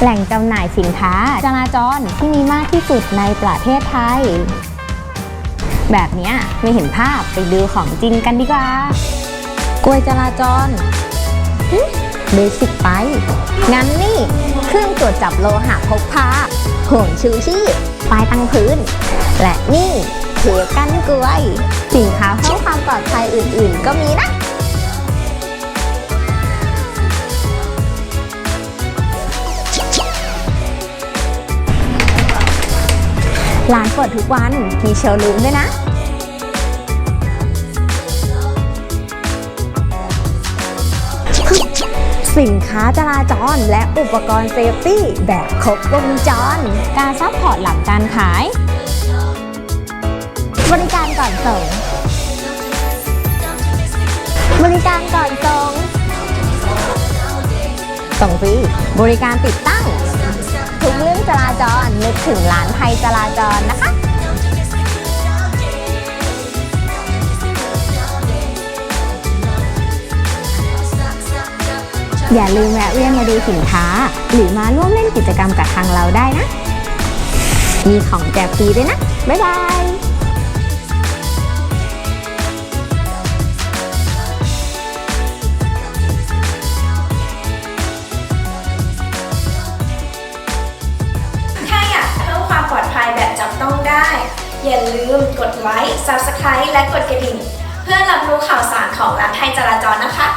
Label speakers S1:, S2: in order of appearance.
S1: แหล่งจำหน่ายสินค้าจราจรที่มีมากที่สุดในประเทศไทย แบบนี้ไม่เห็นภาพไปดูของจริงกันดีกว่า กลวยจราจรเบสิกไป งั้นนี่ เครื่องตรวจจับโลหะพกพาห่วงชูชีพปลายตั้งพื้น และนี่เทปกั้นกลวย สินค้าเพื่อความปลอดภัยอื่นๆ ก็มีนะ ร้านเปิดทุกวันมีโชว์รูมด้วยนะสินค้าจราจรและอุปกรณ์เซฟตี้แบบครบวงจร การซัพพอร์ตหลังการขาย บริการก่อนส่ง บริการก่อนส่ง ส่งฟรี บริการติดตั้ง ทุกเรื่องจราจรนึกถึงร้านไทยจราจ อย่าลืมแวะเวียนมาดูสินค้า หรือมาร่วมเล่นกิจกรรมกับทางเราได้นะ มีของแจกฟรีด้วยนะ บ๊ายบาย
S2: ถ้าอยากเพิ่มความปลอดภัยแบบจับต้องได้อย่าลืมกดไลค์ Subscribe และกดกระดิ่ง เพื่อรับรู้ข่าวสารของร้านไทยจราจรนะคะ